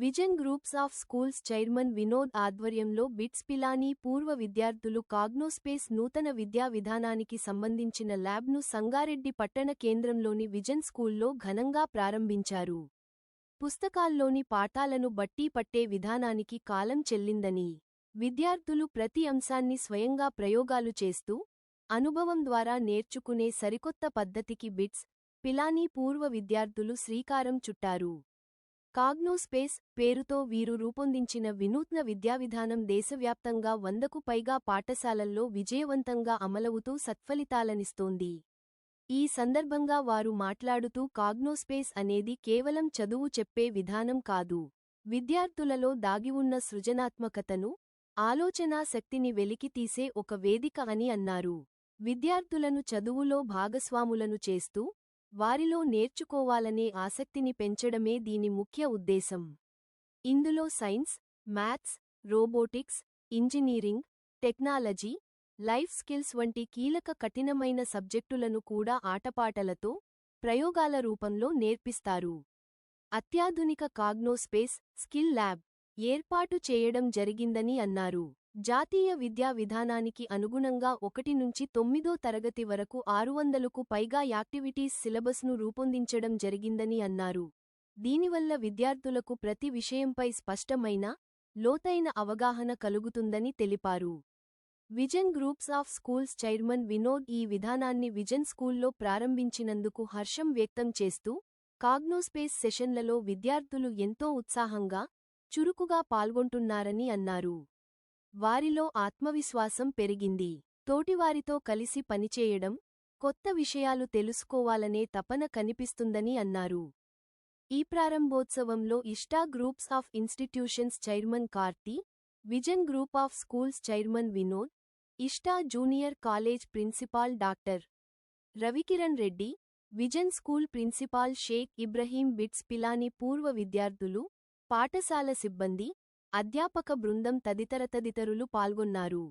Vision groups of schools chairman Vinod ఆధ్వర్యంలో BITS Pilani పూర్వ విద్యార్థులు కాగ్నోస్పేస్ నూతన విద్యా విధానానికి సంబంధించిన ల్యాబ్ను సంగారెడ్డి పట్టణ కేంద్రంలోని విజన్ స్కూల్లో ఘనంగా ప్రారంభించారు. పుస్తకాల్లోని పాఠాలను బట్టి పట్టే విధానానికి కాలం చెల్లిందని విద్యార్థులు ప్రతి అంశాన్ని స్వయంగా ప్రయోగాలు చేస్తూ అనుభవం ద్వారా నేర్చుకునే సరికొత్త పద్ధతికి బిట్స్ పిలానీ పూర్వ విద్యార్థులు శ్రీకారం చుట్టారు. కాగ్నోస్పేస్ పేరుతో వీరు రూపొందించిన వినూత్న విద్యావిధానం దేశవ్యాప్తంగా వందకు పైగా పాఠశాలల్లో విజయవంతంగా అమలవుతూ సత్ఫలితాలనిస్తోంది. ఈ సందర్భంగా వారు మాట్లాడుతూ కాగ్నోస్పేస్ అనేది కేవలం చదువు చెప్పే విధానం కాదు. విద్యార్థులలో దాగివున్న సృజనాత్మకతను ఆలోచనా శక్తిని వెలికితీసే ఒక వేదిక అని అన్నారు. విద్యార్థులను చదువులో భాగస్వాములను చేస్తూ వారిలో నేర్చుకోవాలనే ఆసక్తిని పెంచడమే దీని ముఖ్య ఉద్దేశం. ఇందులో science maths robotics engineering technology life skills వంటి కీలక కఠినమైన సబ్జెక్టులను కూడా ఆటపాటలతో ప్రయోగాల రూపంలో నేర్పిస్తారు. అత్యాధునిక కాగ్నోస్పేస్ స్కిల్ ల్యాబ్ ఏర్పాటు చేయడం జరిగిందని అన్నారు. జాతీయ విద్యా విధానానికి అనుగుణంగా ఒకటి నుంచి తొమ్మిదో తరగతి వరకు ఆరు వందలకు పైగా యాక్టివిటీస్ సిలబస్ను రూపొందించడం జరిగిందని అన్నారు. దీనివల్ల విద్యార్థులకు ప్రతి విషయంపై స్పష్టమైన లోతైన అవగాహన కలుగుతుందని తెలిపారు. Vision groups of schools chairman Vinod ఈ విధానాన్ని విజన్ స్కూల్లో ప్రారంభించినందుకు హర్షం వ్యక్తం చేస్తూ కాగ్నోస్పేస్ సెషన్లలో విద్యార్థులు ఎంతో ఉత్సాహంగా చురుకుగా పాల్గొంటున్నారని అన్నారు. వారిలో ఆత్మవిశ్వాసం పెరిగింది. తోటివారితో కలిసి పనిచేయడం కొత్త విషయాలు తెలుసుకోవాలనే తపన కనిపిస్తుందని అన్నారు. ఈ ప్రారంభోత్సవంలో Ishta groups of institutions chairman Karthi vision group of schools chairman Vinod Ishta junior college principal doctor Ravikiran Reddy vision school principal Sheikh Ibrahim BITS Pilani పూర్వ విద్యార్థులు పాఠశాల సిబ్బంది అధ్యాపక బృందం తదితర తదితరులు పాల్గొన్నారు.